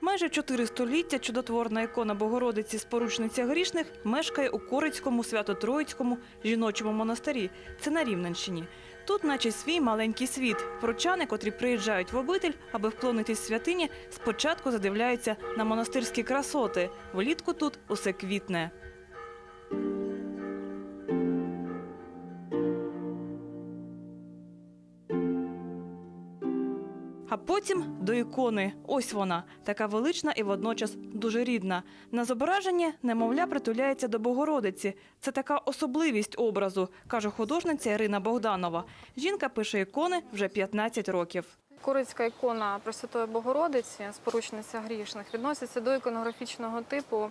Майже чотири століття чудотворна ікона Богородиці Споручниця грішних мешкає у Корицькому Свято-Троїцькому жіночому монастирі. Це на Рівненщині. Тут, наче свій маленький світ. Прочани, котрі приїжджають в обитель, аби вклонитись святині, спочатку задивляються на монастирські красоти. Влітку тут усе квітне. А потім до ікони. Ось вона, така велична і водночас дуже рідна. На зображенні немовля притуляється до Богородиці. Це така особливість образу, каже художниця Ірина Богданова. Жінка пише ікони вже 15 років. Курицька ікона Пресвятої Богородиці, споручниця грішних, відноситься до іконографічного типу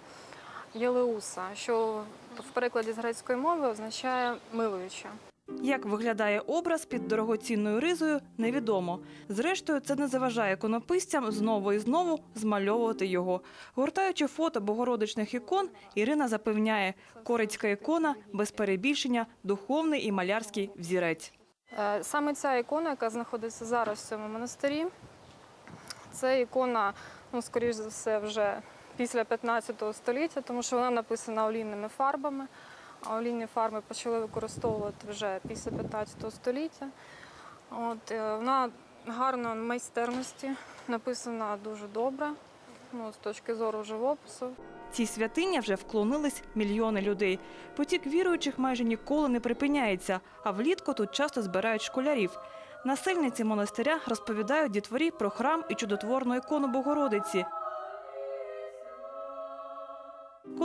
Єлеуса, що в перекладі з грецької мови означає милуюча. Як виглядає образ під дорогоцінною ризою, невідомо. Зрештою, це не заважає іконописцям знову і знову змальовувати його. Гортаючи фото богородичних ікон, Ірина запевняє, корицька ікона без перебільшення духовний і малярський взірець. Е, Саме ця ікона, яка знаходиться зараз в цьому монастирі, це ікона, ну, скоріш за все, вже після 15 століття, тому що вона написана олійними фарбами. А олійні фарби почали використовувати вже після 15 століття. От, е, вона гарно майстерності, написана дуже добре, ну, з точки зору живопису. Цій святині вже вклонились мільйони людей. Потік віруючих майже ніколи не припиняється, а влітку тут часто збирають школярів. Насельниці монастиря розповідають дітворі про храм і чудотворну ікону Богородиці.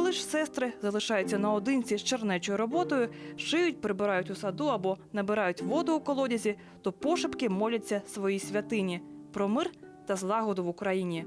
Коли ж сестри залишаються наодинці з чернечою роботою, шиють, прибирають у саду або набирають воду у колодязі, то пошепки моляться своїй святині про мир та злагоду в Україні.